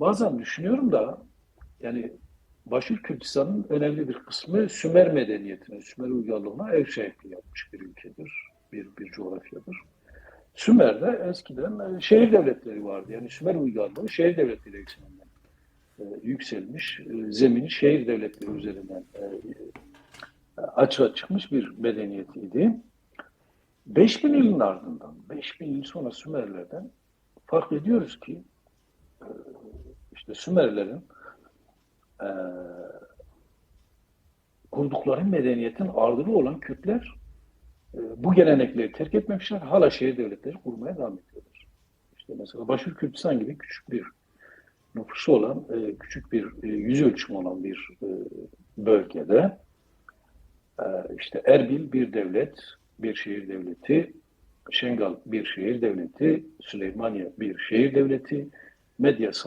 Bazen düşünüyorum da yani Başır Kürtistan'ın önemli bir kısmı Sümer medeniyetine, Sümer uygarlığına ev sahipliği yapmış bir ülkedir, bir, bir coğrafyadır. Sümer'de eskiden e, şehir devletleri vardı. Yani Sümer uygarlığı şehir devletleri ekseninden e, yükselmiş, e, zemini şehir devletleri üzerinden açığa çıkmış bir medeniyetiydi. 5000 yılın ardından, 5000 yıl sonra Sümerlerden fark ediyoruz ki işte Sümerlerin e, kurdukları medeniyetin ardını olan Kürtler e, bu gelenekleri terk etmemişler. Hala şehir devletleri kurmaya devam ediyorlar. İşte mesela Başur Kürtistan gibi küçük bir nüfusu olan, e, küçük bir e, yüz ölçümü olan bir e, bölgede e, işte Erbil bir devlet, bir şehir devleti, Şengal bir şehir devleti, Süleymaniye bir şehir devleti, Medya